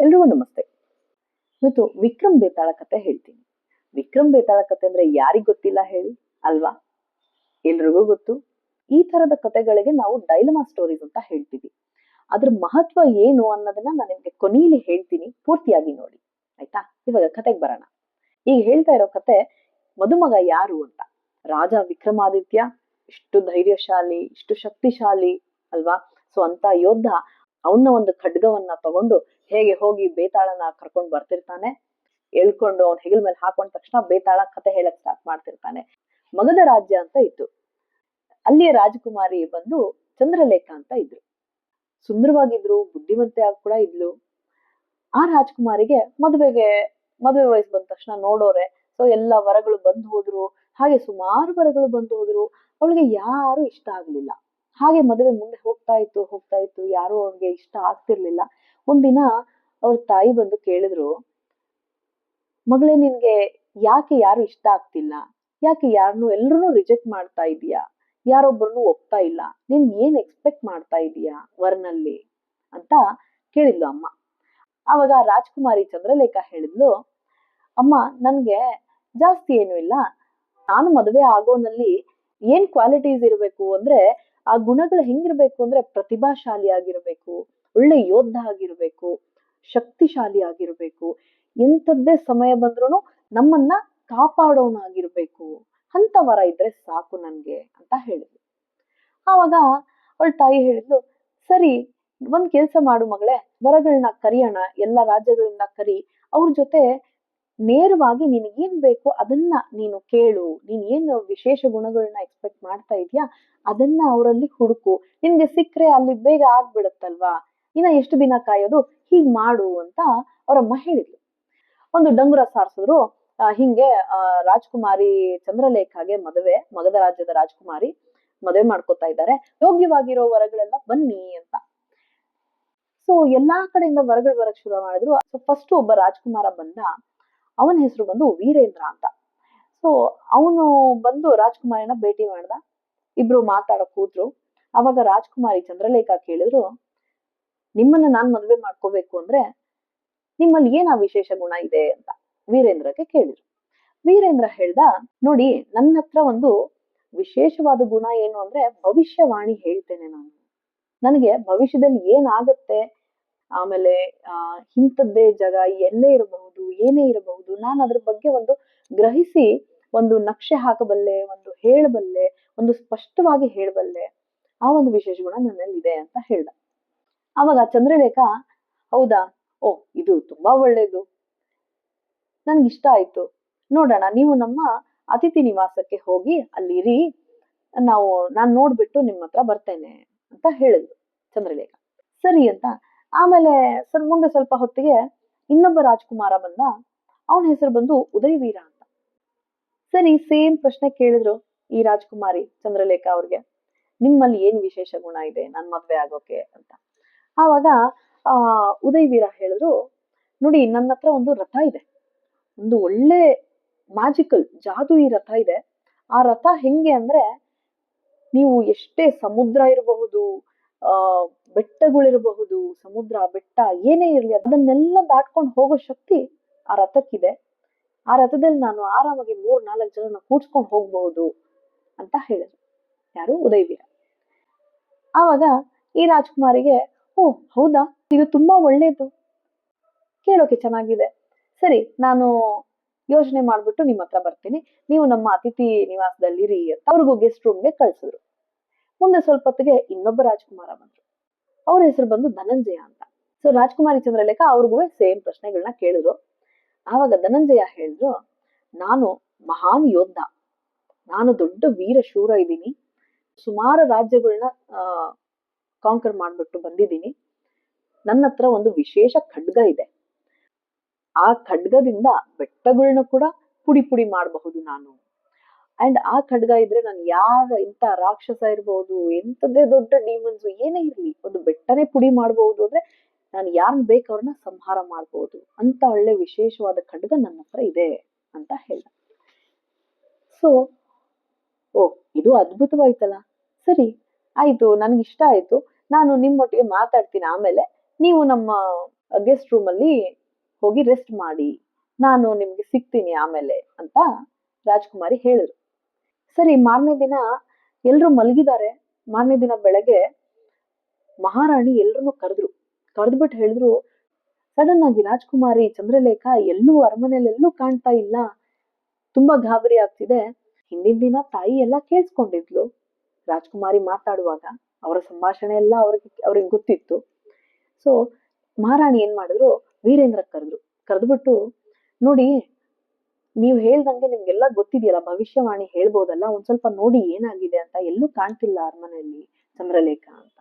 ಎಲ್ರಿಗೂ ನಮಸ್ತೆ. ಇವತ್ತು ವಿಕ್ರಮ್ ಬೇತಾಳ ಕತೆ ಹೇಳ್ತೀನಿ. ವಿಕ್ರಮ್ ಬೇತಾಳ ಕತೆ ಅಂದ್ರೆ ಯಾರಿಗ್ ಗೊತ್ತಿಲ್ಲ ಹೇಳಿ, ಅಲ್ವಾ? ಎಲ್ರಿಗೂ ಗೊತ್ತು. ಈ ತರದ ಕತೆಗಳಿಗೆ ನಾವು ಡೈಲಮಾ ಸ್ಟೋರೀಸ್ ಅಂತ ಹೇಳ್ತೀವಿ. ಅದ್ರ ಮಹತ್ವ ಏನು ಅನ್ನೋದನ್ನ ನಾನು ನಿಮ್ಗೆ ಕೊನೆಯಲ್ಲಿ ಹೇಳ್ತೀನಿ. ಪೂರ್ತಿಯಾಗಿ ನೋಡಿ. ಆಯ್ತಾ? ಇವಾಗ ಕತೆಗೆ ಬರೋಣ. ಈಗ ಹೇಳ್ತಾ ಇರೋ ಕತೆ, ಮದುಮಗ ಯಾರು ಅಂತ. ರಾಜ ವಿಕ್ರಮಾದಿತ್ಯ, ಇಷ್ಟು ಧೈರ್ಯಶಾಲಿ, ಇಷ್ಟು ಶಕ್ತಿಶಾಲಿ, ಅಲ್ವಾ? ಸೊ, ಅಂತ ಯೋಧ ಅವನ ಒಂದು ಖಡ್ಗವನ್ನ ತಗೊಂಡು ಹೇಗೆ ಹೋಗಿ ಬೇತಾಳನ ಕರ್ಕೊಂಡ್ ಬರ್ತಿರ್ತಾನೆ ಎಳ್ಕೊಂಡು ಅವ್ನ ಹೆಗಲ ಮೇಲೆ ಹಾಕೊಂಡ ತಕ್ಷಣ ಬೇತಾಳ ಕತೆ ಹೇಳಕ್ ಸ್ಟಾರ್ಟ್ ಮಾಡ್ತಿರ್ತಾನೆ. ಮಗಧ ರಾಜ್ಯ ಅಂತ ಇತ್ತು. ಅಲ್ಲಿಯ ರಾಜಕುಮಾರಿ ಬಂದು ಚಂದ್ರಲೇಖ ಅಂತ ಇದ್ರು. ಸುಂದರವಾಗಿದ್ರು, ಬುದ್ಧಿವಂತೆ ಆಗ ಕೂಡ ಇದ್ಲು. ಆ ರಾಜಕುಮಾರಿಗೆ ಮದುವೆಗೆ, ಮದುವೆ ವಯಸ್ಸು ಬಂದ ತಕ್ಷಣ ನೋಡೋರೆ. ಸೊ ಎಲ್ಲ ವರಗಳು ಬಂದು ಹೋದ್ರು. ಹಾಗೆ ಸುಮಾರು ವರಗಳು ಬಂದು ಹೋದ್ರು. ಅವಳಿಗೆ ಯಾರು ಇಷ್ಟ ಆಗ್ಲಿಲ್ಲ. ಹಾಗೆ ಮದುವೆ ಮುಂದೆ ಹೋಗ್ತಾ ಇತ್ತು ಹೋಗ್ತಾ ಇತ್ತು. ಯಾರು ಅವ್ರಿಗೆ ಇಷ್ಟ ಆಗ್ತಿರ್ಲಿಲ್ಲ. ಒಂದಿನ ಅವ್ರ ತಾಯಿ ಬಂದು ಕೇಳಿದ್ರು, ಮಗಳೇ, ನಿನ್ಗೆ ಯಾಕೆ ಯಾರು ಇಷ್ಟ ಆಗ್ತಿಲ್ಲ? ಯಾಕೆ ಯಾರನ್ನು ಎಲ್ರು ರಿಜೆಕ್ಟ್ ಮಾಡ್ತಾ ಇದೀಯಾ ಯಾರೊಬ್ಬರನ್ನು ಒಪ್ತಾ ಇಲ್ಲ? ನೀನ್ ಏನ್ ಎಕ್ಸ್ಪೆಕ್ಟ್ ಮಾಡ್ತಾ ಇದೀಯಾ ವರ್ನಲ್ಲಿ? ಅಂತ ಕೇಳಿದ್ಲು ಅಮ್ಮ. ಅವಾಗ ಆ ರಾಜ್ಕುಮಾರಿ ಚಂದ್ರಲೇಖ ಹೇಳಿದ್ಲು, ಅಮ್ಮ, ನನ್ಗೆ ಜಾಸ್ತಿ ಏನು ಇಲ್ಲ. ನಾನು ಮದುವೆ ಆಗೋನಲ್ಲಿ ಏನ್ ಕ್ವಾಲಿಟೀಸ್ ಇರಬೇಕು ಅಂದ್ರೆ, ಆ ಗುಣಗಳು ಹೆಂಗಿರ್ಬೇಕು ಅಂದ್ರೆ ಪ್ರತಿಭಾಶಾಲಿ ಆಗಿರ್ಬೇಕು ಒಳ್ಳೆ ಯೋಧ ಆಗಿರ್ಬೇಕು, ಶಕ್ತಿಶಾಲಿ ಆಗಿರ್ಬೇಕು, ಎಂಥದ್ದೇ ಸಮಯ ಬಂದ್ರು ನಮ್ಮನ್ನ ಕಾಪಾಡೋನಾಗಿರ್ಬೇಕು ಅಂತ ವರ ಇದ್ರೆ ಸಾಕು ನನ್ಗೆ ಅಂತ ಹೇಳಿದ್ಲು. ಆವಾಗ ಅವಳ ತಾಯಿ ಹೇಳಿದ್ಲು, ಸರಿ, ಒಂದ್ ಕೆಲ್ಸ ಮಾಡು ಮಗಳೇ ವರಗಳನ್ನ ಕರಿಯೋಣ, ಎಲ್ಲ ರಾಜ್ಯಗಳಿಂದ ಕರಿ, ಅವ್ರ ಜೊತೆ ನೇರವಾಗಿ ನಿನಗೇನ್ ಬೇಕು ಅದನ್ನ ನೀನು ಕೇಳು, ನೀನ್ ಏನ್ ವಿಶೇಷ ಗುಣಗಳನ್ನ ಎಕ್ಸ್ಪೆಕ್ಟ್ ಮಾಡ್ತಾ ಇದೀಯಾ ಅದನ್ನ ಅವರಲ್ಲಿ ಹುಡುಕು, ನಿನ್ಗೆ ಸಿಕ್ಕರೆ ಅಲ್ಲಿ ಬೇಗ ಆಗ್ಬಿಡತ್ತಲ್ವಾ? ಇನ್ನ ಎಷ್ಟು ದಿನ ಕಾಯೋದು? ಹೀಗ್ ಮಾಡು ಅಂತ ಅವರಮ್ಮ ಹೇಳಿದ್ಲು. ಒಂದು ಡಂಗುರ ಸಾರಿಸಿದ್ರು. ಹಿಂಗೆ ರಾಜ್ಕುಮಾರಿ ಚಂದ್ರಲೇಖಾಗೆ ಮದುವೆ, ಮಗದ ರಾಜ್ಯದ ರಾಜ್ಕುಮಾರಿ ಮದುವೆ ಮಾಡ್ಕೊತಾ ಇದ್ದಾರೆ. ಯೋಗ್ಯವಾಗಿರೋ ವರಗಳೆಲ್ಲ ಬನ್ನಿ ಅಂತ. ಸೊ ಎಲ್ಲಾ ಕಡೆಯಿಂದ ವರಗಳು ಬರಕ್ ಶುರು ಮಾಡಿದ್ರು. ಸೊ ಫಸ್ಟ್ ಒಬ್ಬ ರಾಜ್ಕುಮಾರ ಬಂದ. ಅವನ ಹೆಸರು ಬಂದು ವೀರೇಂದ್ರ ಅಂತ. ಸೊ ಅವನು ಬಂದು ರಾಜ್ಕುಮಾರಿನ ಭೇಟಿ ಮಾಡ್ದ. ಇಬ್ರು ಮಾತಾಡಕ್ ಕೂತ್ರು. ಅವಾಗ ರಾಜ್ಕುಮಾರಿ ಚಂದ್ರಲೇಖ ಕೇಳಿದ್ರು ನಿಮ್ಮನ್ನ ನಾನ್ ಮದ್ವೆ ಮಾಡ್ಕೋಬೇಕು ಅಂದ್ರೆ ನಿಮ್ಮಲ್ಲಿ ಏನ ವಿಶೇಷ ಗುಣ ಇದೆ ಅಂತ ವೀರೇಂದ್ರಕ್ಕೆ ಕೇಳಿದ್ರು. ವೀರೇಂದ್ರ ಹೇಳ್ದ, ನೋಡಿ, ನನ್ನ ಹತ್ರ ಒಂದು ವಿಶೇಷವಾದ ಗುಣ ಏನು ಅಂದ್ರೆ ಭವಿಷ್ಯವಾಣಿ ಹೇಳ್ತೇನೆ ನಾನು. ನನಗೆ ಭವಿಷ್ಯದಲ್ಲಿ ಏನಾಗತ್ತೆ, ಆಮೇಲೆ, ಆ, ಇಂಥದ್ದೇ ಜಗ ಎಲ್ಲೇ ಇರಬಹುದು, ಏನೇ ಇರಬಹುದು, ನಾನು ಅದ್ರ ಬಗ್ಗೆ ಒಂದು ಗ್ರಹಿಸಿ, ಒಂದು ನಕ್ಷೆ ಹಾಕಬಲ್ಲೆ, ಒಂದು ಹೇಳಬಲ್ಲೆ, ಒಂದು ಸ್ಪಷ್ಟವಾಗಿ ಹೇಳಬಲ್ಲೆ, ಆ ಒಂದು ವಿಶೇಷ ಗುಣ ನನ್ನಲ್ಲಿ ಇದೆ ಅಂತ ಹೇಳ್ದ. ಅವಾಗ ಚಂದ್ರಲೇಖ ಹೌದಾ? ಓ, ಇದು ತುಂಬಾ ಒಳ್ಳೇದು. ಇಷ್ಟ ಆಯ್ತು. ನೋಡೋಣ, ನೀವು ನಮ್ಮ ಅತಿಥಿ ನಿವಾಸಕ್ಕೆ ಹೋಗಿ ಅಲ್ಲಿರಿ. ನಾವು, ನಾನ್ ನೋಡ್ಬಿಟ್ಟು ನಿಮ್ಮ ಹತ್ರ ಬರ್ತೇನೆ ಅಂತ ಹೇಳಿದ್ರು ಚಂದ್ರಲೇಖ ಸರಿ ಅಂತ. ಆಮೇಲೆ ಸರ್, ಮುಂದೆ ಸ್ವಲ್ಪ ಹೊತ್ತಿಗೆ ಇನ್ನೊಬ್ಬ ರಾಜ್ಕುಮಾರ ಬಂದ. ಅವನ ಹೆಸರು ಬಂದು ಉದಯವೀರ ಅಂತ. ಸರಿ, ಸೇಮ್ ಪ್ರಶ್ನೆ ಕೇಳಿದ್ರು ಈ ರಾಜ್ಕುಮಾರಿ ಚಂದ್ರಲೇಖ ಅವ್ರಿಗೆ. ನಿಮ್ಮಲ್ಲಿ ಏನ್ ವಿಶೇಷ ಗುಣ ಇದೆ? ನನ್ ಮದ್ವೆ ಆಗೋಕೆ ಅಂತ. ಆವಾಗ, ಆ, ಉದಯವೀರ ಹೇಳಿದ್ರು, ನೋಡಿ, ನನ್ನ ಹತ್ರ ಒಂದು ರಥ ಇದೆ. ಒಂದು ಒಳ್ಳೆ ಮ್ಯಾಜಿಕಲ್ ಜಾದು ಈ ರಥ ಇದೆ. ಆ ರಥ ಹೆಂಗೆ ಅಂದ್ರೆ, ನೀವು ಎಷ್ಟೇ ಸಮುದ್ರ ಇರಬಹುದು, ಆ, ಬೆಟ್ಟಗಳಿರಬಹುದು, ಸಮುದ್ರ, ಬೆಟ್ಟ ಏನೇ ಇರಲಿ, ಅದನ್ನೆಲ್ಲ ದಾಟ್ಕೊಂಡು ಹೋಗೋ ಶಕ್ತಿ ಆ ರಥಕ್ಕಿದೆ. ಆ ರಥದಲ್ಲಿ ನಾನು ಆರಾಮಾಗಿ ಮೂರ್ ನಾಲ್ಕು ಜನ ಕೂಡ್ಸ್ಕೊಂಡು ಹೋಗ್ಬಹುದು, ಅಂತ ಹೇಳಿದ್ರು. ಯಾರು? ಉದಯವೀರ. ಆವಾಗ ಈ ರಾಜ್ಕುಮಾರಿಗೆ ಓ, ಹೌದಾ? ಇದು ತುಂಬಾ ಒಳ್ಳೇದು. ಕೇಳೋಕೆ ಚೆನ್ನಾಗಿದೆ. ಸರಿ, ನಾನು ಯೋಚನೆ ಮಾಡ್ಬಿಟ್ಟು ನಿಮ್ಮ ಹತ್ರ ಬರ್ತೀನಿ. ನೀವು ನಮ್ಮ ಅತಿಥಿ ನಿವಾಸದಲ್ಲಿರಿ ಅಂತ ಅವ್ರಿಗೂ ಗೆಸ್ಟ್ ರೂಮ್ಗೆ ಕಳ್ಸಿದ್ರು. ಮುಂದೆ ಸ್ವಲ್ಪ ಹೊತ್ತಿಗೆ ಇನ್ನೊಬ್ಬ ರಾಜ್ಕುಮಾರ ಬಂದ್ರು. ಅವ್ರ ಹೆಸರು ಬಂದು ಧನಂಜಯ ಅಂತ. ಸೊ ರಾಜ್ಕುಮಾರಿ ಚಂದ್ರಲೇಖ ಅವ್ರಿಗೂ ಸೇಮ್ ಪ್ರಶ್ನೆಗಳನ್ನ ಕೇಳಿದ್ರು. ಆವಾಗ ಧನಂಜಯ ಹೇಳಿದ್ರು, ನಾನು ಮಹಾನ್ ಯೋಧ ನಾನು ದೊಡ್ಡ ವೀರ ಶೂರ ಇದ್ದೀನಿ ಸುಮಾರು ರಾಜ್ಯಗಳನ್ನ ಕಾಂಕರ್ ಮಾಡ್ಬಿಟ್ಟು ಬಂದಿದ್ದೀನಿ. ನನ್ನ ಹತ್ರ ಒಂದು ವಿಶೇಷ ಖಡ್ಗ ಇದೆ. ಆ ಖಡ್ಗದಿಂದ ಬೆಟ್ಟಗಳನ್ನ ಕೂಡ ಪುಡಿ ಪುಡಿ ಮಾಡಬಹುದು ನಾನು. ಅಂಡ್ ಆ ಖಡ್ಗ ಇದ್ರೆ ನಾನು ಯಾವ ಇಂಥ ರಾಕ್ಷಸ ಇರ್ಬೋದು, ಎಂಥದ್ದೇ ದೊಡ್ಡ ಡೀಮನ್ಸ್ ಏನೇ ಇರ್ಲಿ, ಒಂದು ಬೆಟ್ಟನೇ ಪುಡಿ ಮಾಡಬಹುದು ಅಂದ್ರೆ ನಾನು ಯಾರನ್ನ ಬೇಕು ಅವ್ರನ್ನ ಸಂಹಾರ ಮಾಡಬಹುದು. ಅಂತ ಒಳ್ಳೆ ವಿಶೇಷವಾದ ಖಡ್ಗ ನನ್ನ ಹತ್ರ ಇದೆ ಅಂತ ಹೇಳ್ದ. ಸೊ ಓ, ಇದು ಅದ್ಭುತವಾಯ್ತಲ್ಲ. ಸರಿ, ಆಯ್ತು ನನ್ಗೆ ಇಷ್ಟ ಆಯ್ತು. ನಾನು ನಿಮ್ಮೊಟ್ಟಿಗೆ ಮಾತಾಡ್ತೀನಿ. ಆಮೇಲೆ ನೀವು ನಮ್ಮ ಗೆಸ್ಟ್ ರೂಮ್ ಅಲ್ಲಿ ಹೋಗಿ ರೆಸ್ಟ್ ಮಾಡಿ. ನಾನು ನಿಮ್ಗೆ ಸಿಗ್ತೀನಿ ಆಮೇಲೆ ಅಂತ ರಾಜ್ಕುಮಾರಿ ಹೇಳಿದ್ರು. ಸರಿ, ಮಾರನೇ ದಿನ ಎಲ್ರು ಮಲಗಿದ್ದಾರೆ. ಮಾರನೇ ದಿನ ಬೆಳಗ್ಗೆ ಮಹಾರಾಣಿ ಎಲ್ರನ್ನೂ ಕರೆದ್ರು. ಕರೆದ್ಬಿಟ್ಟು ಹೇಳಿದ್ರು, ಸಡನ್ ಆಗಿ ರಾಜ್ಕುಮಾರಿ ಚಂದ್ರಲೇಖ ಎಲ್ಲೂ ಅರಮನೆಯಲ್ಲಿ ಎಲ್ಲೂ ಕಾಣ್ತಾ ಇಲ್ಲ. ತುಂಬಾ ಗಾಬರಿ ಆಗ್ತಿದೆ. ಹಿಂದಿನ ದಿನ ತಾಯಿ ಎಲ್ಲ ಕೇಳಿಸ್ಕೊಂಡಿದ್ಲು. ರಾಜ್ಕುಮಾರಿ ಮಾತಾಡುವಾಗ ಅವರ ಸಂಭಾಷಣೆ ಎಲ್ಲ ಅವ್ರಿಗೆ ಅವ್ರಿಗೆ ಗೊತ್ತಿತ್ತು. ಸೊ ಮಹಾರಾಣಿ ಏನ್ ಮಾಡಿದ್ರು, ವೀರೇಂದ್ರ ಕರೆದ್ರು. ಕರೆದ್ಬಿಟ್ಟು, ನೋಡಿ, ನೀವು ಹೇಳ್ದಂಗೆ ನಿಮ್ಗೆಲ್ಲ ಗೊತ್ತಿದೆಯಲ್ಲ, ಭವಿಷ್ಯವಾಣಿ ಹೇಳ್ಬೋದಲ್ಲ, ಒಂದ್ ಸ್ವಲ್ಪ ನೋಡಿ ಏನಾಗಿದೆ ಅಂತ, ಎಲ್ಲೂ ಕಾಣ್ತಿಲ್ಲ ಅರಮನೆಯಲ್ಲಿ ಚಂದ್ರಲೇಖ ಅಂತ.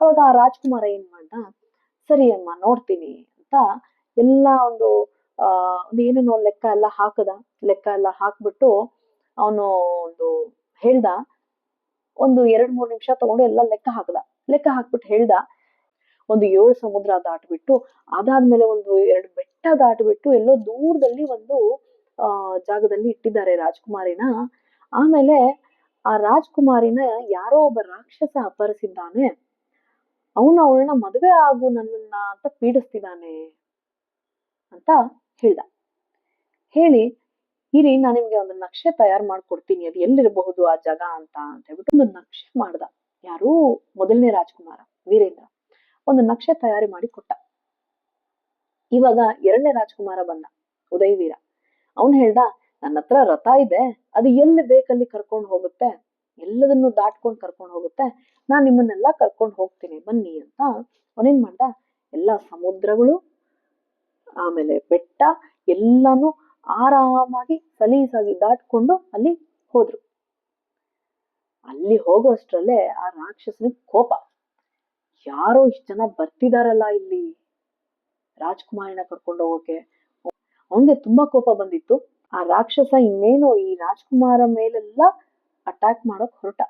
ಅವಾಗ ಆ ರಾಜ್ಕುಮಾರ ಏನ್ ಮಾಡ್ದ, ಸರಿ ಅಮ್ಮ, ನೋಡ್ತೀನಿ ಅಂತ ಎಲ್ಲ ಒಂದು, ಆ, ಒಂದು ಏನೇನೋ ಲೆಕ್ಕ ಎಲ್ಲ ಹಾಕದ. ಲೆಕ್ಕ ಎಲ್ಲ ಹಾಕ್ಬಿಟ್ಟು, ಅವನು ಒಂದು ಹೇಳ್ದ ಒಂದು ಎರಡ್ ಮೂರ್ ನಿಮಿಷ ತಗೊಂಡು ಎಲ್ಲ ಲೆಕ್ಕ ಹಾಕ್ದ. ಲೆಕ್ಕ ಹಾಕ್ಬಿಟ್ಟು ಹೇಳ್ದ, ಒಂದು ಏಳು ಸಮುದ್ರ ದಾಟ್ಬಿಟ್ಟು, ಅದಾದ್ಮೇಲೆ ಒಂದು ಎರಡು ಬೆಟ್ಟ ದಾಟ್ಬಿಟ್ಟು ಎಲ್ಲೋ ದೂರದಲ್ಲಿ ಒಂದು, ಆ, ಜಾಗದಲ್ಲಿ ಇಟ್ಟಿದ್ದಾರೆ ರಾಜ್ಕುಮಾರಿನ. ಆಮೇಲೆ ಆ ರಾಜ್ಕುಮಾರಿನ ಯಾರೋ ಒಬ್ಬ ರಾಕ್ಷಸ ಅಪಹರಿಸಿದ್ದಾನೆ. ಅವನು ಅವಳನ್ನ ಮದುವೆ ಆಗು ನನ್ನನ್ನ ಅಂತ ಪೀಡಿಸ್ತಿದ್ದಾನೆ ಅಂತ ಹೇಳ್ದ. ಹೇಳಿ ಇರಿ ನಾನು ನಿಮ್ಗೆ ಒಂದು ನಕ್ಷೆ ತಯಾರು ಮಾಡ್ಕೊಡ್ತೀನಿ. ಅದು ಎಲ್ಲಿರಬಹುದು ಆ ಜಾಗ ಅಂತ ಅಂತ ಹೇಳ್ಬಿಟ್ಟು ಒಂದು ನಕ್ಷೆ ಮಾಡ್ದ. ಯಾರು ಮೊದಲನೇ ರಾಜ್ಕುಮಾರ, ವೀರೇಂದ್ರ ಒಂದು ನಕ್ಷೆ ತಯಾರಿ ಮಾಡಿ ಕೊಟ್ಟ. ಇವಾಗ ಎರಡನೇ ರಾಜ್ಕುಮಾರ ಬಂದ, ಉದಯವೀರ. ಅವನ್ ಹೇಳ್ದ, ನನ್ನ ಹತ್ರ ರಥ ಇದೆ, ಅದು ಎಲ್ಲಿ ಬೇಕಲ್ಲಿ ಕರ್ಕೊಂಡು ಹೋಗುತ್ತೆ, ಎಲ್ಲದನ್ನು ದಾಟ್ಕೊಂಡು ಕರ್ಕೊಂಡು ಹೋಗುತ್ತೆ, ನಾನ್ ನಿಮ್ಮನ್ನೆಲ್ಲ ಕರ್ಕೊಂಡು ಹೋಗ್ತೀನಿ, ಬನ್ನಿ ಅಂತ ಅವನೇನ್ ಮಾಡ್ದ, ಎಲ್ಲಾ ಸಮುದ್ರಗಳು, ಆಮೇಲೆ ಬೆಟ್ಟ, ಎಲ್ಲಾನು ಆರಾಮಾಗಿ ಸಲೀಸಾಗಿ ದಾಟ್ಕೊಂಡು ಅಲ್ಲಿ ಹೋದ್ರು. ಅಲ್ಲಿ ಹೋಗೋಷ್ಟರಲ್ಲೇ ಆ ರಾಕ್ಷಸನಿಗೆ ಕೋಪ. ಯಾರೋ ಇಷ್ಟು ಜನ ಬರ್ತಿದಾರಲ್ಲ ಇಲ್ಲಿ? ರಾಜ್ಕುಮಾರಿನ ಕರ್ಕೊಂಡು ಹೋಗೋಕೆ. ಅವನಿಗೆ ತುಂಬಾ ಕೋಪ ಬಂದಿತ್ತು. ಆ ರಾಕ್ಷಸ ಇನ್ನೇನು ಈ ರಾಜ್ಕುಮಾರ ಮೇಲೆಲ್ಲ ಅಟ್ಯಾಕ್ ಮಾಡೋಕ್ ಹೊರಟ.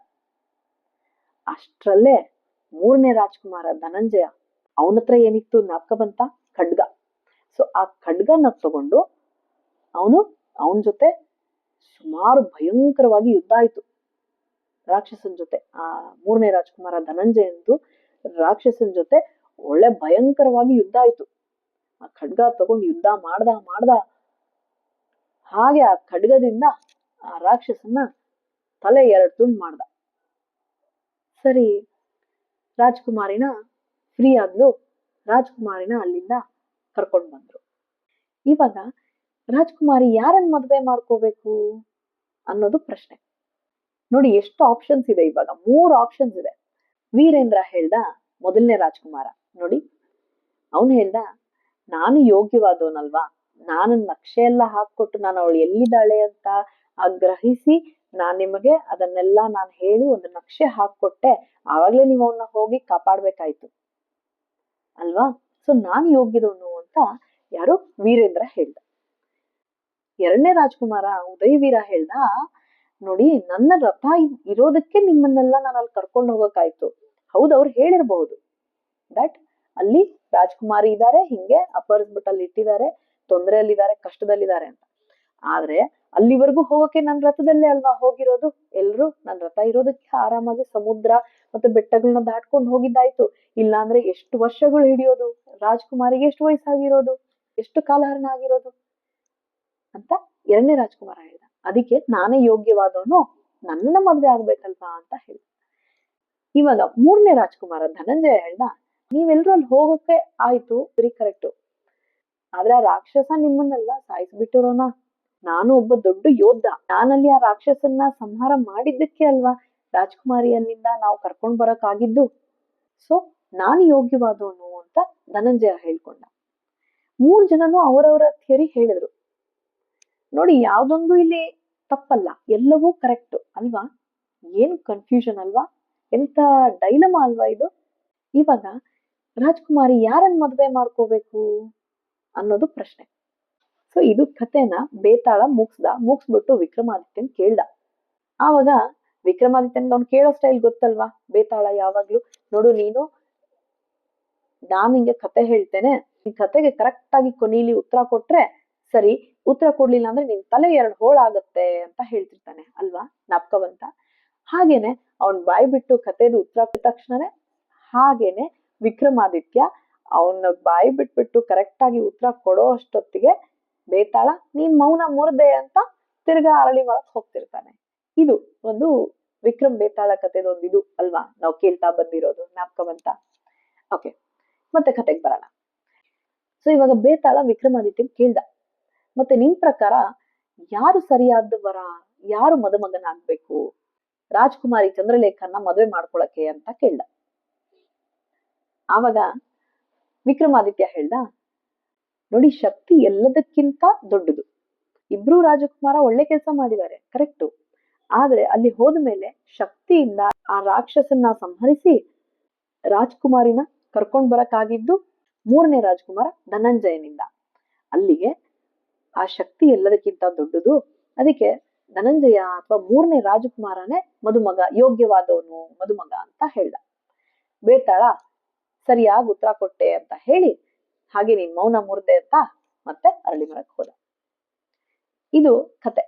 ಅಷ್ಟ್ರಲ್ಲೇ ಮೂರನೇ ರಾಜ್ಕುಮಾರ ಧನಂಜಯ, ಅವನತ್ರ ಏನಿತ್ತು ಜ್ಞಾಪಕ ಬಂತ? ಖಡ್ಗ. ಸೊ ಆ ಖಡ್ಗನ ತಗೊಂಡು ಅವನು ಅವನ ಜೊತೆ ಸುಮಾರು ಭಯಂಕರವಾಗಿ ಯುದ್ಧ ಆಯಿತು. ರಾಕ್ಷಸನ ಜೊತೆ, ಆ ಮೂರನೇ ರಾಜ್ಕುಮಾರ ಧನಂಜಯಂದು ರಾಕ್ಷಸನ ಜೊತೆ ಒಳ್ಳೆ ಭಯಂಕರವಾಗಿ ಯುದ್ಧ ಆಯ್ತು. ಆ ಖಡ್ಗ ತಗೊಂಡು ಯುದ್ಧ ಮಾಡ್ದ ಮಾಡ್ದ ಹಾಗೆ ಆ ಖಡ್ಗದಿಂದ ಆ ರಾಕ್ಷಸನ ತಲೆ ಎರಡು ತುಂಡು ಮಾಡ್ದ. ಸರಿ, ರಾಜ್ಕುಮಾರಿನ ಫ್ರೀ ಆದ್ಲು ರಾಜ್ಕುಮಾರಿನ ಅಲ್ಲಿಂದ ಕರ್ಕೊಂಡು ಬಂದ್ರು. ಇವಾಗ ರಾಜ್ಕುಮಾರಿ ಯಾರನ್ನ ಮದುವೆ ಮಾಡ್ಕೋಬೇಕು ಅನ್ನೋದು ಪ್ರಶ್ನೆ. ನೋಡಿ, ಎಷ್ಟು ಆಪ್ಷನ್ಸ್ ಇದೆ ಇವಾಗ. ಮೂರು ಆಪ್ಷನ್ಸ್ ಇದೆ. ವೀರೇಂದ್ರ ಹೇಳ್ದ ಮೊದಲನೇ ರಾಜ್ಕುಮಾರ. ನೋಡಿ, ಅವನು ಹೇಳ್ದ, ನಾನು ಯೋಗ್ಯವಾದವನಲ್ವಾ? ನಾನು ನಕ್ಷೆ ಎಲ್ಲ ಹಾಕೊಟ್ಟು ನಾನು ಅವಳು ಎಲ್ಲಿದ್ದಾಳೆ ಅಂತ ಆಗ್ರಹಿಸಿ ನಾನು ನಿಮಗೆ ಅದನ್ನೆಲ್ಲ ನಾನು ಹೇಳಿ ಒಂದು ನಕ್ಷೆ ಹಾಕೊಟ್ಟೆ ಆವಾಗ್ಲೇ ನೀವು ಅವನ್ನ ಹೋಗಿ ಕಾಪಾಡ್ಬೇಕಾಯ್ತು. ಅಲ್ವಾ? ಸೊ, ನಾನು ಯೋಗ್ಯದವನು ಅಂತ ಯಾರು ವೀರೇಂದ್ರ ಹೇಳ್ದ. ಎರಡನೇ ರಾಜ್ಕುಮಾರ ಉದಯವೀರ ಹೇಳ್ದ, ನೋಡಿ, ನನ್ನ ರಥ ಇರೋದಕ್ಕೆ ನಿಮ್ಮನ್ನೆಲ್ಲ ನಾನು ಅಲ್ಲಿ ಕರ್ಕೊಂಡು ಹೋಗಕ್ಕಾಯ್ತು ಹೌದು, ಅವ್ರು ಹೇಳಿರ್ಬಹುದು. ದಟ್ ಅಲ್ಲಿ ರಾಜ್ಕುಮಾರಿ ಇದ್ದಾರೆ ಹಿಂಗೆ ಅಪಹರಿಸ್ಬಿಟ್ಟು ಅಲ್ಲಿ ಇಟ್ಟಿದ್ದಾರೆ ತೊಂದರೆಯಲ್ಲಿದ್ದಾರೆ ಕಷ್ಟದಲ್ಲಿದ್ದಾರೆ ಅಂತ. ಆದ್ರೆ ಅಲ್ಲಿವರೆಗೂ ಹೋಗಕ್ಕೆ ನನ್ನ ರಥದಲ್ಲೇ ಅಲ್ವಾ ಹೋಗಿರೋದು? ಎಲ್ರು ನನ್ನ ರಥ ಇರೋದಕ್ಕೆ ಆರಾಮಾಗಿ ಸಮುದ್ರ ಮತ್ತೆ ಬೆಟ್ಟಗಳನ್ನ ದಾಟ್ಕೊಂಡು ಹೋಗಿದ್ದಾಯ್ತು. ಇಲ್ಲಾಂದ್ರೆ ಎಷ್ಟು ವರ್ಷಗಳು ಹಿಡಿಯೋದು? ರಾಜ್ಕುಮಾರಿಗೆ ಎಷ್ಟು ವಯಸ್ಸಾಗಿರೋದು? ಎಷ್ಟು ಕಾಲಹರಣ ಆಗಿರೋದು? ಅಂತ ಎರಡನೇ ರಾಜ್ಕುಮಾರ ಹೇಳ್ದ. ಅದಕ್ಕೆ ನಾನೇ ಯೋಗ್ಯವಾದವನು, ನನ್ನ ಮದ್ವೆ ಆಗ್ಬೇಕಲ್ವಾ ಅಂತ ಹೇಳ್ದ. ಇವಾಗ ಮೂರನೇ ರಾಜ್ಕುಮಾರ ಧನಂಜಯ ಹೇಳ್ದ ನೀವೆಲ್ರೂ ಅಲ್ಲಿ ಹೋಗೋಕೆ ಆಯ್ತು ವೆರಿ ಕರೆಕ್ಟು. ಆದ್ರೆ ಆ ರಾಕ್ಷಸ ನಿಮ್ಮನ್ನೆಲ್ಲ, ಸಾಯಿಸ್ಬಿಟ್ಟಿರೋನ? ನಾನು ಒಬ್ಬ ದೊಡ್ಡ ಯೋಧ ನಾನಲ್ಲಿ ಆ ರಾಕ್ಷಸನ್ನ ಸಂಹಾರ ಮಾಡಿದ್ದಕ್ಕೆ ಅಲ್ವಾ? ರಾಜ್ಕುಮಾರಿಯಲ್ಲಿಂದ ನಾವು ಕರ್ಕೊಂಡ್ ಬರಕ್ ಆಗಿದ್ದು ಸೊ, ನಾನು ಯೋಗ್ಯವಾದವನು ಅಂತ ಧನಂಜಯ ಹೇಳ್ಕೊಂಡ. ಮೂರ್ ಜನನು ಅವರವರ ಥಿಯರಿ ಹೇಳಿದ್ರು. ನೋಡಿ, ಯಾವುದೊಂದು ಇಲ್ಲಿ ತಪ್ಪಲ್ಲ, ಎಲ್ಲವೂ ಕರೆಕ್ಟ್ ಅಲ್ವಾ? ಏನು ಕನ್ಫ್ಯೂಷನ್ ಅಲ್ವಾ? ಎಂತ ಡೈಲಮ ಅಲ್ವಾ ಇದು? ಇವಾಗ ರಾಜ್ಕುಮಾರಿ ಯಾರನ್ನ ಮದುವೆ ಮಾಡ್ಕೋಬೇಕು ಅನ್ನೋದು ಪ್ರಶ್ನೆ. ಸೊ ಇದು ಕಥೆನ ಬೇತಾಳ ಮುಗ್ಸ್ದ, ಮುಗಿಸ್ಬಿಟ್ಟು ವಿಕ್ರಮಾದಿತ್ಯನ್ ಕೇಳ್ದ. ಆವಾಗ ವಿಕ್ರಮಾದಿತ್ಯನ್ ಅವ್ನು ಕೇಳೋ ಸ್ಟೈಲ್ ಗೊತ್ತಲ್ವಾ? ಬೇತಾಳ ಯಾವಾಗ್ಲೂ, ನೋಡು ನೀನು, ನಾನು ಹಿಂಗೆ ಕತೆ ಹೇಳ್ತೇನೆ, ಈ ಕತೆಗೆ ಕರೆಕ್ಟ್ ಆಗಿ ಕೊನೆಯಲ್ಲಿ ಉತ್ತರ ಕೊಟ್ರೆ ಸರಿ ಉತ್ತರ ಕೊಡ್ಲಿಲ್ಲ ಅಂದ್ರೆ ನಿನ್ ತಲೆ ಎರಡು ಹೋಳಾಗತ್ತೆ ಅಂತ ಹೇಳ್ತಿರ್ತಾನೆ ಅಲ್ವಾ ನಾಪ್ಕವಂತ. ಹಾಗೇನೆ ಅವನ್ ಬಾಯ್ ಬಿಟ್ಟು ಕತೆದು ಉತ್ತರ ಕೊಟ್ಟ ತಕ್ಷಣನೇ ಹಾಗೇನೆ ವಿಕ್ರಮಾದಿತ್ಯ ಅವನ ಬಾಯಿ ಬಿಟ್ಬಿಟ್ಟು ಕರೆಕ್ಟ್ ಆಗಿ ಉತ್ತರ ಕೊಡೋ ಅಷ್ಟೊತ್ತಿಗೆ, ಬೇತಾಳ, ನೀನ್ ಮೌನ ಮುರ್ದೆ ಅಂತ ತಿರ್ಗಾ ಅರಳಿ ಮರಕ್ ಹೋಗ್ತಿರ್ತಾನೆ. ಇದು ಒಂದು ವಿಕ್ರಮ್ ಬೇತಾಳ ಕಥೆದ ಒಂದು ಇದು ಅಲ್ವಾ ನಾವು ಕೇಳ್ತಾ ಬಂದಿರೋದು ನಾಪ್ಕವಂತ. ಓಕೆ ಮತ್ತೆ ಕತೆಗೆ ಬರೋಣ ಸೊ ಇವಾಗ ಬೇತಾಳ ವಿಕ್ರಮಾದಿತ್ಯ ಕೇಳ್ದ. ಮತ್ತೆ ನಿನ್ ಪ್ರಕಾರ ಯಾರು ಸರಿಯಾದ ವರ ಯಾರು ಮದುಮಗನಾಗ್ಬೇಕು? ರಾಜ್ಕುಮಾರಿ ಚಂದ್ರಲೇಖನ ಮದುವೆ ಮಾಡ್ಕೊಳಕ್ಕೆ ಅಂತ ಕೇಳ್ದ. ಆವಾಗ ವಿಕ್ರಮಾದಿತ್ಯ ಹೇಳ್ದ, ನೋಡಿ, ಶಕ್ತಿ ಎಲ್ಲದಕ್ಕಿಂತ ದೊಡ್ಡದು. ಇಬ್ರು ರಾಜಕುಮಾರ ಒಳ್ಳೆ ಕೆಲಸ ಮಾಡಿದ್ದಾರೆ ಕರೆಕ್ಟು ಆದ್ರೆ ಅಲ್ಲಿ ಹೋದ್ಮೇಲೆ ಶಕ್ತಿಯಿಂದ ಆ ರಾಕ್ಷಸನ್ನ ಸಂಹರಿಸಿ ರಾಜ್ಕುಮಾರಿನ ಕರ್ಕೊಂಡ್ ಬರಕಾಗಿದ್ದು ಮೂರನೇ ರಾಜ್ಕುಮಾರ ಧನಂಜಯನಿಂದ. ಅಲ್ಲಿಗೆ ಆ ಶಕ್ತಿ ಎಲ್ಲದಕ್ಕಿಂತ ದೊಡ್ಡದು. ಅದಕ್ಕೆ ಧನಂಜಯ ಅಥವಾ ಮೂರನೇ ರಾಜಕುಮಾರನೇ ಮದುಮಗ, ಯೋಗ್ಯವಾದವನು ಮದುಮಗ ಅಂತ ಹೇಳ್ದ. ಬೇತಾಳ, ಸರಿಯಾಗಿ ಉತ್ತರ ಕೊಟ್ಟೆ ಅಂತ ಹೇಳಿ ಹಾಗೆ ನೀನ್ ಮೌನ ಮುರ್ದೆ ಅಂತ ಮತ್ತೆ ಅರಳಿ ಮರಕ್ಕೆ ಹೋದ. ಇದು ಕತೆ.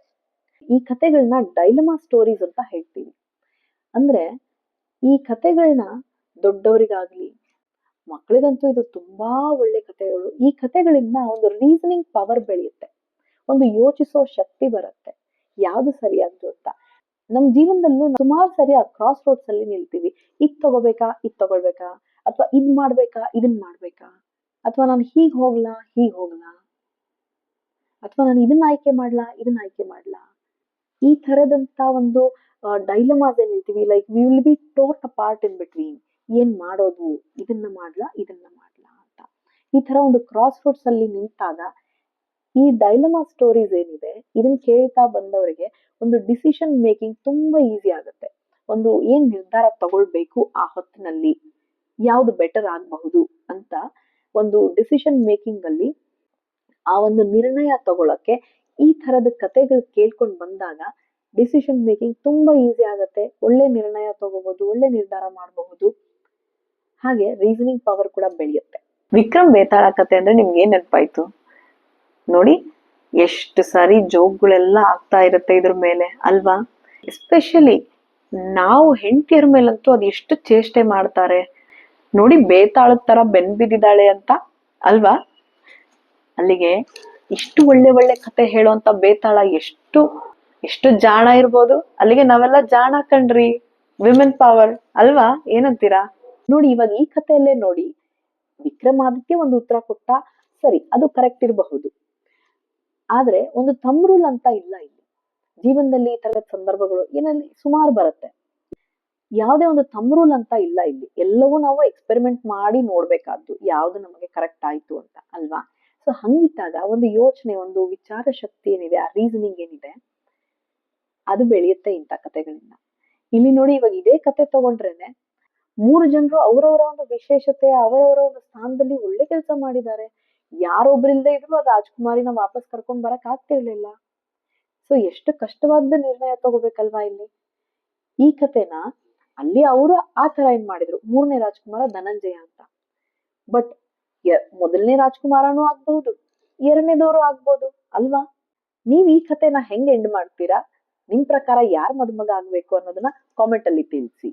ಈ ಕತೆಗಳನ್ನ ಡೈಲಮಾ ಸ್ಟೋರೀಸ್ ಅಂತ ಹೇಳ್ತೀವಿ. ಅಂದ್ರೆ ಈ ಕತೆಗಳನ್ನ ದೊಡ್ಡವರಿಗಾಗ್ಲಿ ಮಕ್ಕಳಿಗಂತೂ ಇದು ತುಂಬಾ ಒಳ್ಳೆ ಕಥೆಗಳು ಈ ಕಥೆಗಳಿಂದ ಒಂದು ರೀಸನಿಂಗ್ ಪವರ್ ಬೆಳೆಯುತ್ತೆ. ಒಂದು ಯೋಚಿಸೋ ಶಕ್ತಿ ಬರುತ್ತೆ. ಯಾವ್ದು ಸರಿಯಾಗಿ ಅಂತ. ನಮ್ ಜೀವನದಲ್ಲೂ ಸುಮಾರು ಸರಿ ಆ ಕ್ರಾಸ್ ರೋಡ್ಸ್ ಅಲ್ಲಿ ನಿಲ್ತೀವಿ. ಇದ್ ತಗೋಬೇಕಾ, ಇದ್ ತಗೊಳ್ಬೇಕಾ? ಅಥವಾ ಇದ್ ಮಾಡ್ಬೇಕಾ, ಇದನ್ ಮಾಡ್ಬೇಕಾ? ಅಥವಾ ನಾನು ಹೀಗ್ ಹೋಗ್ಲಾ ಹೀಗ್ ಹೋಗ್ಲಾ? ಅಥವಾ ನಾನು ಇದನ್ನ ಆಯ್ಕೆ ಮಾಡ್ಲಾ, ಇದನ್ನ ಆಯ್ಕೆ ಮಾಡ್ಲಾ? ಈ ತರದಂತ ಒಂದು ಡೈಲಮಾಸ್ ಏನ್ ಹೇಳ್ತೀವಿ? Like we will be tote a part in between ಏನ್ ಮಾಡೋದು? ಇದನ್ನ ಮಾಡ್ಲಾ ಇದನ್ನ ಮಾಡ್ಲಾ ಅಂತ. ಈ ತರ ಒಂದು ಕ್ರಾಸ್ ರೋಡ್ಸ್ ಅಲ್ಲಿ ನಿಂತಾಗ ಈ ಡೈಲಮಾ ಸ್ಟೋರೀಸ್ ಏನಿದೆ ಇದನ್ನ ಕೇಳ್ತಾ ಬಂದವರಿಗೆ ಒಂದು ಡಿಸಿಷನ್ ಮೇಕಿಂಗ್ ತುಂಬಾ ಈಸಿ ಆಗುತ್ತೆ. ಒಂದು ಏನ್ ನಿರ್ಧಾರ ತಗೊಳ್ಬೇಕು ಆ ಹೊತ್ತಿನಲ್ಲಿ? ಯಾವ್ದು ಬೆಟರ್ ಆಗಬಹುದು ಅಂತ ಒಂದು ಡಿಸಿಷನ್ ಮೇಕಿಂಗ್ ಅಲ್ಲಿ ಆ ಒಂದು ನಿರ್ಣಯ ತಗೊಳಕ್ಕೆ ಈ ತರದ ಕತೆಗಳು ಕೇಳ್ಕೊಂಡು ಬಂದಾಗ ಡಿಸಿಷನ್ ಮೇಕಿಂಗ್ ತುಂಬಾ ಈಸಿ ಆಗುತ್ತೆ. ಒಳ್ಳೆ ನಿರ್ಣಯ ತಗೋಬಹುದು, ಒಳ್ಳೆ ನಿರ್ಧಾರ ಮಾಡಬಹುದು. ಹಾಗೆ ರೀಸನಿಂಗ್ ಪವರ್ ಕೂಡ ಬೆಳೆಯುತ್ತೆ. ವಿಕ್ರಮ್ ಬೇತಾಳ ಕತೆ ಅಂದ್ರೆ ನಿಮ್ಗೆ ಏನ್ ನೆನಪಾಯ್ತು? ನೋಡಿ ಎಷ್ಟು ಸಾರಿ ಜೋಕ್ಗಳೆಲ್ಲ ಆಗ್ತಾ ಇರುತ್ತೆ ಇದ್ರ ಮೇಲೆ, ಅಲ್ವಾ? ಎಸ್ಪೆಷಲಿ ನಾವು ಹೆಂಡತಿಯರ ಮೇಲಂತೂ ಅದು ಎಷ್ಟು ಚೇಷ್ಟೆ ಮಾಡ್ತಾರೆ. ನೋಡಿ ಬೇತಾಳದ ತರ ಬೆನ್ ಬಿದ್ದಿದ್ದಾಳೆ ಅಂತ, ಅಲ್ವಾ? ಅಲ್ಲಿಗೆ ಇಷ್ಟು ಒಳ್ಳೆ ಒಳ್ಳೆ ಕತೆ ಹೇಳುವಂತ ಬೇತಾಳ ಎಷ್ಟು ಎಷ್ಟು ಜಾಣ ಇರ್ಬೋದು? ಅಲ್ಲಿಗೆ ನಾವೆಲ್ಲ ಜಾಣ ಕಣ್ರಿ ವಿಮೆನ್ ಪವರ್ ಅಲ್ವಾ? ಏನಂತೀರಾ? ನೋಡಿ ಇವಾಗ ಈ ಕಥೆಯಲ್ಲೇ ನೋಡಿ ವಿಕ್ರಮಾದಿತ್ಯ ಒಂದು ಉತ್ತರ ಕೊಟ್ಟ, ಸರಿ ಅದು ಕರೆಕ್ಟ್ ಇರಬಹುದು. ಆದ್ರೆ ಒಂದು ತಮ್ರೂಲ್ ರೂಲ್ ಅಂತ ಇಲ್ಲ ಇಲ್ಲಿ. ಜೀವನದಲ್ಲಿ ಈ ತರದ ಸಂದರ್ಭಗಳು ಏನಲ್ಲಿ ಸುಮಾರು ಬರುತ್ತೆ. ಯಾವುದೇ ಒಂದು ತಮ್ರೂಲ್ ರೂಲ್ ಅಂತ ಇಲ್ಲ ಇಲ್ಲಿ. ಎಲ್ಲವೂ ನಾವು ಎಕ್ಸ್ಪೆರಿಮೆಂಟ್ ಮಾಡಿ ನೋಡ್ಬೇಕಾದ್ದು ಯಾವ್ದು ನಮಗೆ ಕರೆಕ್ಟ್ ಆಯ್ತು ಅಂತ, ಅಲ್ವಾ? ಸೊ ಹಂಗಿದ್ದಾಗ ಒಂದು ಯೋಚನೆ, ಒಂದು ವಿಚಾರ ಶಕ್ತಿ ಏನಿದೆ, ಆ ರೀಸನಿಂಗ್ ಏನಿದೆ, ಅದು ಬೆಳೆಯುತ್ತೆ ಇಂಥ ಕತೆಗಳಿಂದ ಇಲ್ಲಿ ನೋಡಿ ಇವಾಗ ಇದೇ ಕತೆ ತಗೊಂಡ್ರೇನೆ ಮೂರು ಜನರು ಅವರವರ ಒಂದು ವಿಶೇಷತೆ, ಅವರವರ ಒಂದು ಸ್ಥಾನದಲ್ಲಿ ಒಳ್ಳೆ ಕೆಲಸ ಮಾಡಿದ್ದಾರೆ. ಯಾರೊಬ್ರಿಲ್ದೇ ಇದ್ರು ರಾಜ್ಕುಮಾರಿನ ವಾಪಸ್ ಕರ್ಕೊಂಡ್ ಬರಕ್ ಆಗ್ತಿರ್ಲಿಲ್ಲ. ಸೊ ಎಷ್ಟು ಕಷ್ಟವಾದ ನಿರ್ಣಯ ತಗೋಬೇಕಲ್ವಾ ಇಲ್ಲಿ? ಈ ಕಥೆನ ಅಲ್ಲಿ ಅವರು ಆ ತರ ಏನ್ ಮಾಡಿದ್ರು? ಮೂರನೇ ರಾಜ್ಕುಮಾರ ಧನಂಜಯ ಅಂತ. ಬಟ್ ಮೊದಲನೇ ರಾಜ್ಕುಮಾರನೂ ಆಗ್ಬಹುದು, ಎರಡನೇದವರು ಆಗ್ಬೋದು, ಅಲ್ವಾ? ನೀವ್ ಈ ಕಥೆನ ಹೆಂಗ್ ಎಂಡ್ ಮಾಡ್ತೀರಾ? ನಿಮ್ ಪ್ರಕಾರ ಯಾರ್ ಮದುಮಗ ಆಗ್ಬೇಕು ಅನ್ನೋದನ್ನ ಕಾಮೆಂಟ್ ಅಲ್ಲಿ ತಿಳಿಸಿ.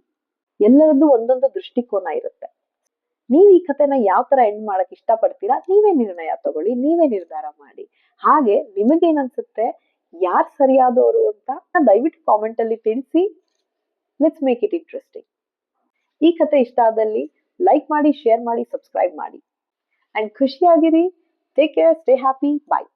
ಎಲ್ಲರದ್ದು ಒಂದೊಂದು ದೃಷ್ಟಿಕೋನ ಇರುತ್ತೆ. ನೀವ್ ಈ ಕಥೆನ ಯಾವ ತರ ಎಂಡ್ ಮಾಡಕ್ ಇಷ್ಟಪಡ್ತೀರಾ? ನೀವೇ ನಿರ್ಣಯ ತಗೊಳ್ಳಿ, ನೀವೇ ನಿರ್ಧಾರ ಮಾಡಿ. ಹಾಗೆ ನಿಮಗೇನ್ ಅನ್ಸುತ್ತೆ ಯಾರ್ ಸರಿಯಾದವರು ಅಂತ ದಯವಿಟ್ಟು ಕಾಮೆಂಟ್ ಅಲ್ಲಿ ತಿಳಿಸಿ. ಲೆಟ್ಸ್ ಮೇಕ್ ಇಟ್ ಇಂಟ್ರೆಸ್ಟಿಂಗ್ ಈ ಕತೆ ಇಷ್ಟ ಆದಲ್ಲಿ ಲೈಕ್ ಮಾಡಿ ಶೇರ್ ಮಾಡಿ ಸಬ್ಸ್ಕ್ರೈಬ್ ಮಾಡಿ. And ಖುಷಿಯಾಗಿರಿ. Take care stay happy bye